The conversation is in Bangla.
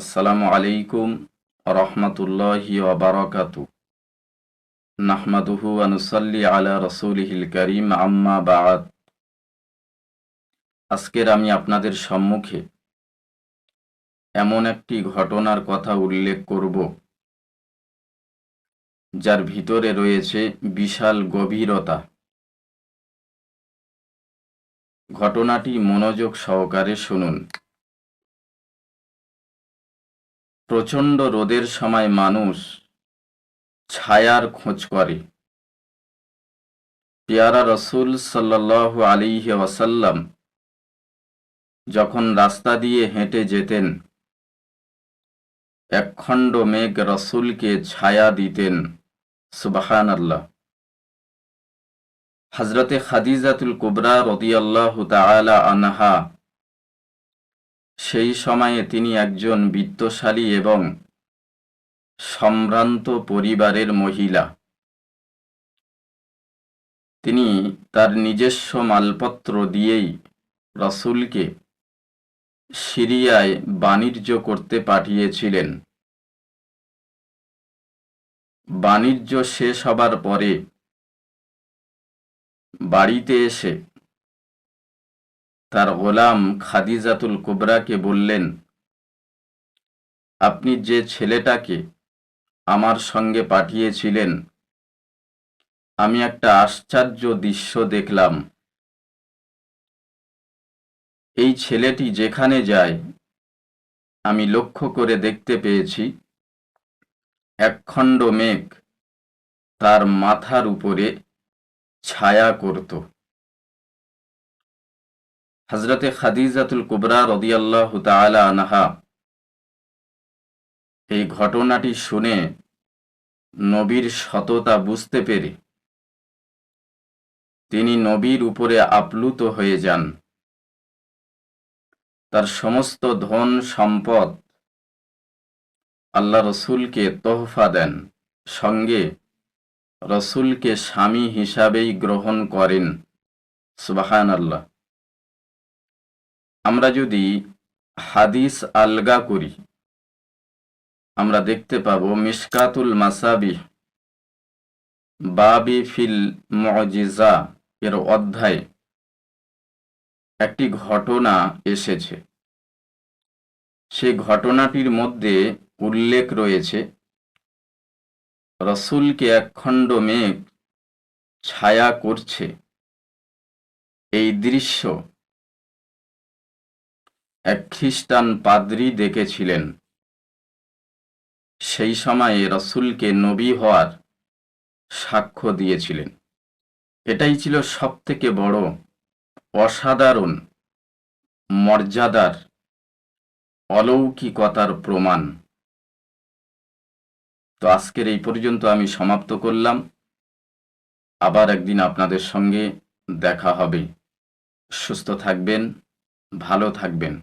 আসসালামু আলাইকুম রহমতুল্লাহি ওবরাকাতু নাহমাদুহু আনুসাল্লি আলা রসুলিহিল করিম, আম্মা বাদ। আজকের আমি আপনাদের সম্মুখে এমন একটি ঘটনার কথা উল্লেখ করব, যার ভিতরে রয়েছে বিশাল গভীরতা। ঘটনাটি মনোযোগ সহকারে শুনুন। প্রচণ্ড রোদের সময় মানুষ ছায়ার খোঁজ করে। পেয়ারা রসুল সাল্লাহ আলিহে ওয়াসাল্লাম যখন রাস্তা দিয়ে হেঁটে যেতেন, একখণ্ড মেঘ রসুলকে ছায়া দিতেন সুবাহান আল্লাহ হজরতে খাদিজাতুল কুবরা রদিয়াল্লাহ তালা আনহা সেই সময়ে তিনি একজন বিত্তশালী এবং সম্ভ্রান্ত পরিবারের মহিলা। তিনি তার নিজস্ব মালপত্র দিয়েই রসুলকে সিরিয়ায় বাণিজ্য করতে পাঠিয়েছিলেন। বাণিজ্য শেষ হবার পরে বাড়িতে এসে তার গোলাম খাদিজাতুল কুবরাকে বললেন, আপনি যে ছেলেটাকে আমার সঙ্গে পাঠিয়েছিলেন, আমি একটা আশ্চর্য দৃশ্য দেখলাম। এই ছেলেটি যেখানে যায়, আমি লক্ষ্য করে দেখতে পেয়েছি, একখণ্ড মেঘ তার মাথার উপরে ছায়া করত। হজরতে খাদিজাতুল কুবরা রদিয়াল্লাহ তালা আনহা এই ঘটনাটি শুনে নবীর সততা বুঝতে পেরে তিনি নবীর উপরে আপ্লুত হয়ে যান। তার সমস্ত ধন সম্পদ আল্লাহ রসুলকে তোহফা দেন, সঙ্গে রসুলকে স্বামী হিসাবেই গ্রহণ করেন। সুবাহান আল্লাহ আমরা যদি হাদিস আলগা করি, আমরা দেখতে পাব মিসকাতুল মাসাবি বাবি ফিল মজিজা এর অধ্যায় একটি ঘটনা এসেছে। সে ঘটনাটির মধ্যে উল্লেখ রয়েছে, রসুলকে একখণ্ড মেঘ ছায়া করছে। এই দৃশ্য এক খ্রিস্টান পাদ্রি দেখেছিলেন সেই সময়ে রসুলকে নবী হওয়ার সাক্ষ্য দিয়েছিলেন। এটাই ছিল সব থেকে বড় অসাধারণ, মর্যাদার, অলৌকিকতার প্রমাণ। তো আজকের এই পর্যন্ত আমি সমাপ্ত করলাম। আবার একদিন আপনাদের সঙ্গে দেখা হবে। সুস্থ থাকবেন। ভালো থাকবেন।